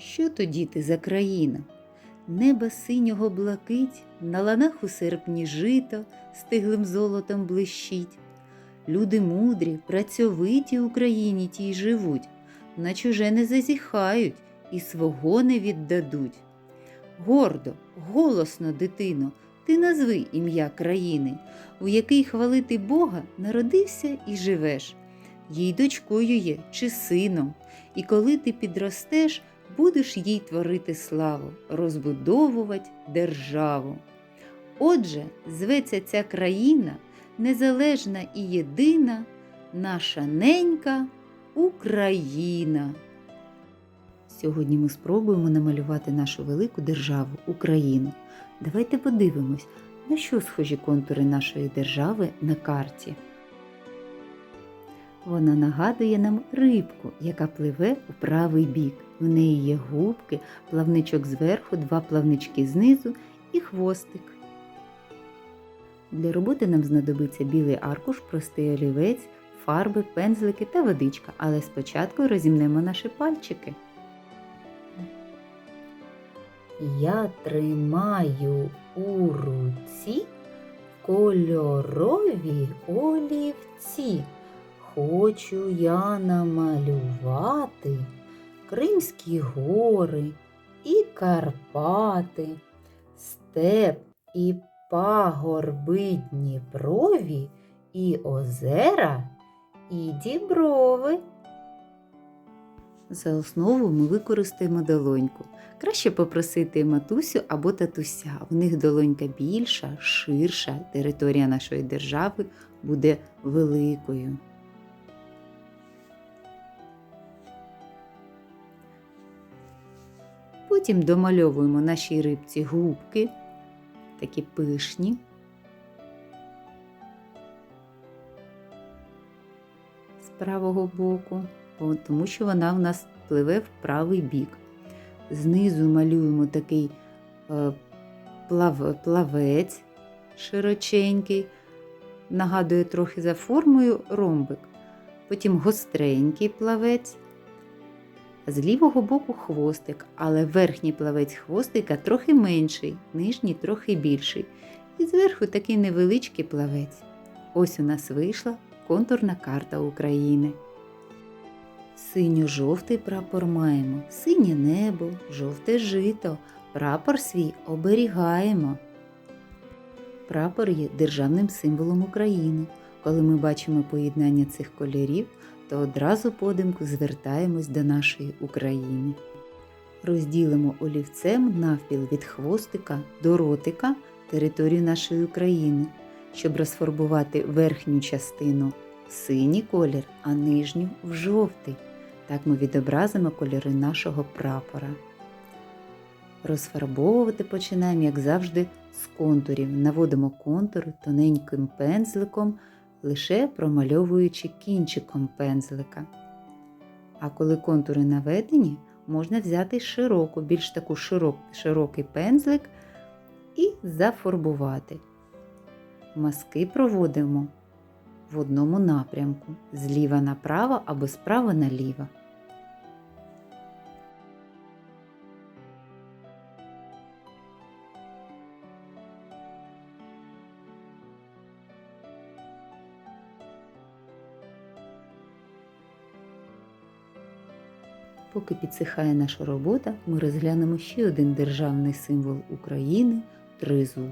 Що тоді ти за країна? Неба синього блакить, на ланах у серпні жито, стиглим золотом блищить. Люди мудрі, працьовиті в Україні тій живуть, на чуже не зазіхають і свого не віддадуть. Гордо, голосно, дитино, ти назви ім'я країни, у який хвалити Бога народився і живеш. Їй дочкою є чи сином, і коли ти підростеш, будеш їй творити славу, розбудовувати державу. Отже, зветься ця країна незалежна і єдина, наша ненька Україна. Сьогодні ми спробуємо намалювати нашу велику державу Україну. Давайте подивимось, на що схожі контури нашої держави на карті. Вона нагадує нам рибку, яка пливе у правий бік. В неї є губки, плавничок зверху, два плавнички знизу і хвостик. Для роботи нам знадобиться білий аркуш, простий олівець, фарби, пензлики та водичка, але спочатку розімнемо наші пальчики. Я тримаю у руці кольорові олівці. Хочу я намалювати Кримські гори і Карпати, степ і пагорби Дніпрові, і озера, і діброви. За основу ми використаємо долоньку. Краще попросити матусю або татуся. У них долонька більша, ширша, територія нашої держави буде великою. Потім домальовуємо нашій рибці губки, такі пишні. З правого боку, тому що вона в нас пливе в правий бік. Знизу малюємо такий е, плавець широченький, нагадує трохи за формою ромбик. Потім гостренький плавець. З лівого боку хвостик, але верхній плавець хвостика трохи менший, нижній трохи більший. І зверху такий невеличкий плавець. Ось у нас вийшла контурна карта України. Синьо-жовтий прапор маємо, синє небо, жовте жито. Прапор свій оберігаємо. Прапор є державним символом України. Коли ми бачимо поєднання цих кольорів, то одразу подимку звертаємось до нашої України. Розділимо олівцем навпіл від хвостика до ротика територію нашої України, щоб розфарбувати верхню частину в синій колір, а нижню в жовтий. Так ми відобразимо кольори нашого прапора. Розфарбовувати починаємо, як завжди, з контурів. Наводимо контур тоненьким пензликом, лише промальовуючи кінчиком пензлика. А коли контури наведені, можна взяти широку, більш таку широк, широкий пензлик і зафарбувати. Маски проводимо в одному напрямку зліва направо або справа наліво. Поки підсихає наша робота, ми розглянемо ще один державний символ України тризуб.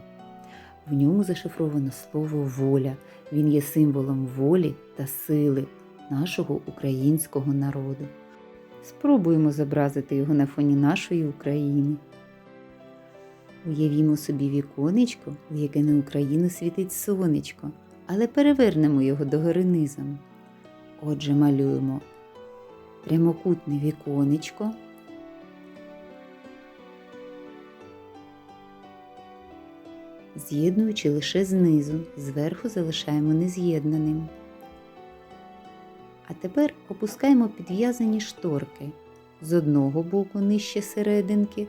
В ньому зашифровано слово воля. Він є символом волі та сили нашого українського народу. Спробуємо зобразити його на фоні нашої України. Уявімо собі віконечко, в яке на Україну світить сонечко, але перевернемо його догори низом. Отже, малюємо прямокутне віконечко. З'єднуючи лише знизу, зверху залишаємо нез'єднаним. А тепер опускаємо підв'язані шторки з одного боку нижче серединки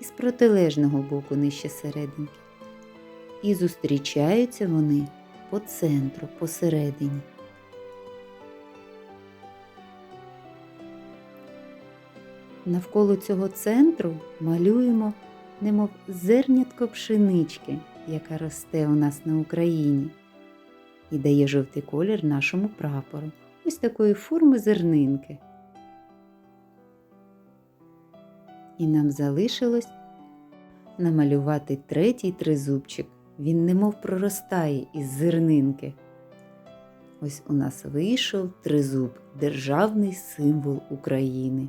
і з протилежного боку нижче серединки. І зустрічаються вони по центру, посередині. Навколо цього центру малюємо, немов зернятко пшенички, яка росте у нас на Україні, і дає жовтий колір нашому прапору. Ось такої форми зернинки. І нам залишилось намалювати третій тризубчик. Він немов проростає із зернинки. Ось у нас вийшов тризуб, державний символ України.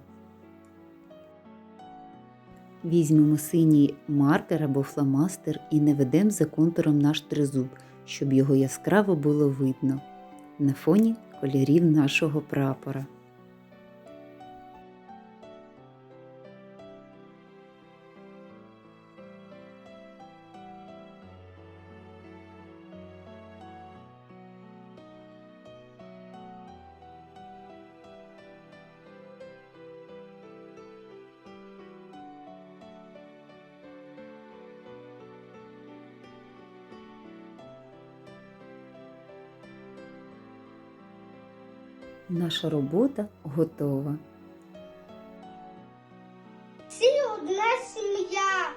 Візьмемо синій маркер або фломастер і наведемо за контуром наш тризуб, щоб його яскраво було видно на фоні кольорів нашого прапора. Наша робота готова. Всі одна сім'я,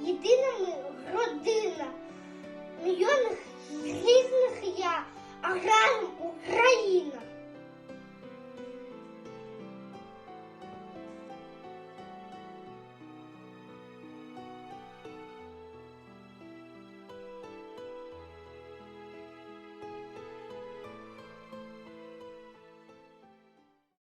єдина ми родина, мільйонних різних я, а разом Україна.